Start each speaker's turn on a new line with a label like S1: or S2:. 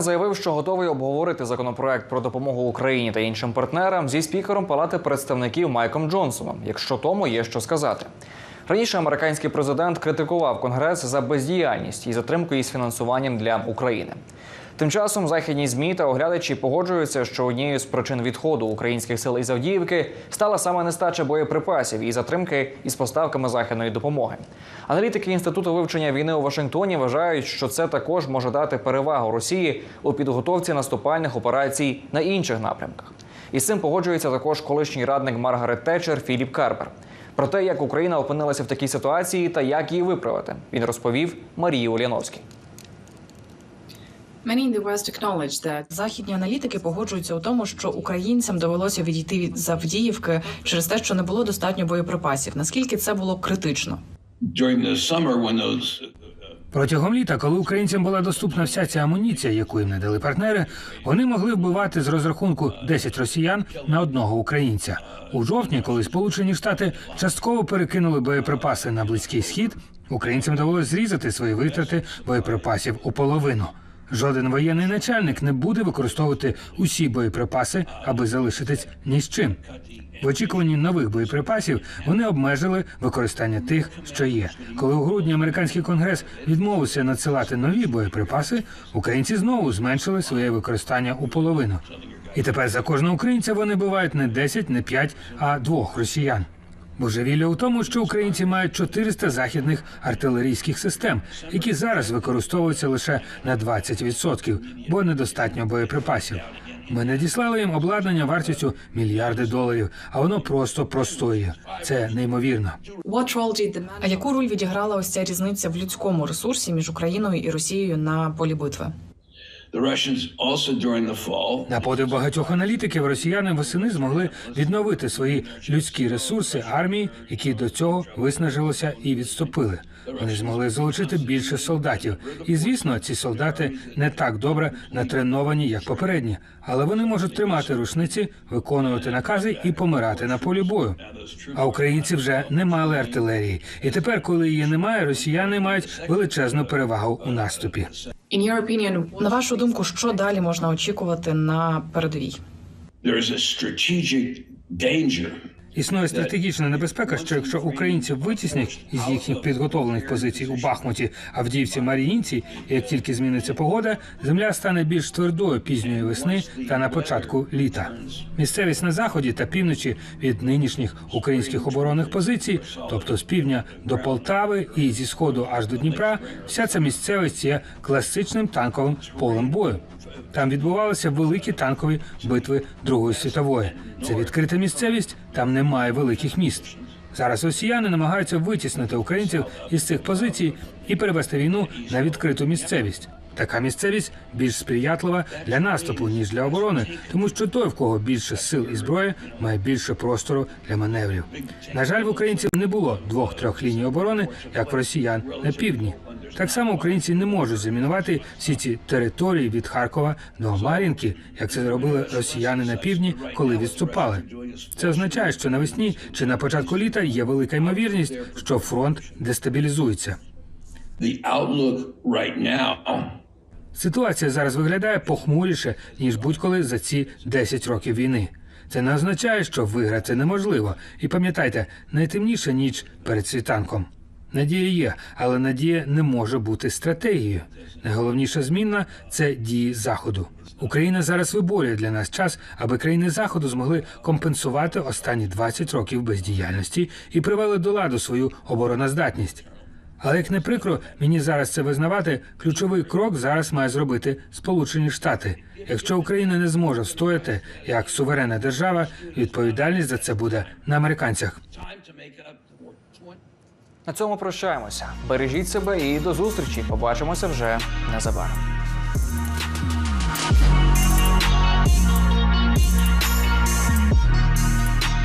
S1: Заявив, що готовий обговорити законопроект про допомогу Україні та іншим партнерам зі спікером Палати представників Майком Джонсоном, якщо тому є що сказати. Раніше американський президент критикував конгрес за бездіяльність і затримку із фінансуванням для України. Тим часом західні змі та оглядачі погоджуються, що однією з причин відходу українських сил із Авдіївки стала саме нестача боєприпасів і затримки із поставками західної допомоги. Аналітики інституту вивчення війни у Вашингтоні вважають, що це також може дати перевагу Росії у підготовці наступальних операцій на інших напрямках. І з цим погоджується також колишній радник Маргарет Тетчер Філіп Карпер. Про те, як Україна опинилася в такій ситуації та як її виправити, він розповів Марії Уляновській.
S2: Many in the West acknowledge that
S3: Західні аналітики погоджуються у тому, що українцям довелося відійти від Завдіївки через те, що не було достатньо боєприпасів. Наскільки це було критично?
S4: during the summer when those
S5: Протягом літа, коли українцям була доступна вся ця амуніція, яку їм надали партнери, вони могли вбивати з розрахунку 10 росіян на одного українця. У жовтні, коли Сполучені Штати частково перекинули боєприпаси на близький схід, українцям довелося зрізати свої витрати боєприпасів у половину. Жоден воєнний начальник не буде використовувати усі боєприпаси, аби залишитись ні з чим. В очікуванні нових боєприпасів вони обмежили використання тих, що є. Коли у грудні американський конгрес відмовився надсилати нові боєприпаси, українці знову зменшили своє використання у половину. І тепер за кожного українця вони бувають не 10, не 5, а двох росіян. Божевілля у тому, що українці мають 400 західних артилерійських систем, які зараз використовуються лише на 20%, бо недостатньо боєприпасів. Ми надіслали їм обладнання вартістю мільярди доларів, а воно просто простоює. Це неймовірно.
S3: А яку роль відіграла ось ця різниця в людському ресурсі між Україною і Росією на полі битви?
S5: На подив багатьох аналітиків, росіяни восени змогли відновити свої людські ресурси армії, які до цього виснажилися і відступили. Вони змогли залучити більше солдатів. І звісно, ці солдати не так добре натреновані, як попередні, але вони можуть тримати рушниці, виконувати накази і помирати на полі бою. А українці вже не мали артилерії. І тепер, коли її немає, росіяни мають величезну перевагу у наступі.
S3: На вашу думку, що далі можна очікувати на передовій?
S4: there is a strategic danger
S5: Існує стратегічна небезпека, що якщо українців витіснять із їхніх підготовлених позицій у Бахмуті, Авдіївці, Маріїнці, як тільки зміниться погода, земля стане більш твердою пізньої весни та на початку літа. Місцевість на заході та півночі від нинішніх українських оборонних позицій, тобто з півдня до Полтави і зі сходу аж до Дніпра, вся ця місцевість є класичним танковим полем бою. Там відбувалися великі танкові битви Другої світової. Це відкрита місцевість, там немає великих міст. Зараз росіяни намагаються витіснити українців із цих позицій і перевести війну на відкриту місцевість. Така місцевість більш сприятлива для наступу ніж для оборони, тому що той, в кого більше сил і зброї, має більше простору для маневрів. На жаль, в українців не було двох-трьох ліній оборони, як в росіян на півдні. Так само українці не можуть замінувати всі ці території від Харкова до Мар'їнки, як це зробили росіяни на півдні, коли відступали. Це означає, що навесні чи на початку літа є велика ймовірність, що фронт дестабілізується. Ситуація зараз виглядає похмуріше ніж будь-коли за ці 10 років війни. Це не означає, що виграти неможливо. І пам'ятайте, найтемніша ніч перед світанком. Надія є, але надія не може бути стратегією. Найголовніша змінна це дії заходу. Україна зараз виборює для нас час, аби країни заходу змогли компенсувати останні 20 років бездіяльності і привели до ладу свою обороноздатність. Але як не прикро мені зараз це визнавати, ключовий крок зараз має зробити Сполучені Штати. Якщо Україна не зможе встояти як суверенна держава, відповідальність за це буде на американцях.
S1: На цьому прощаємося. Бережіть себе і до зустрічі. Побачимося вже незабаром.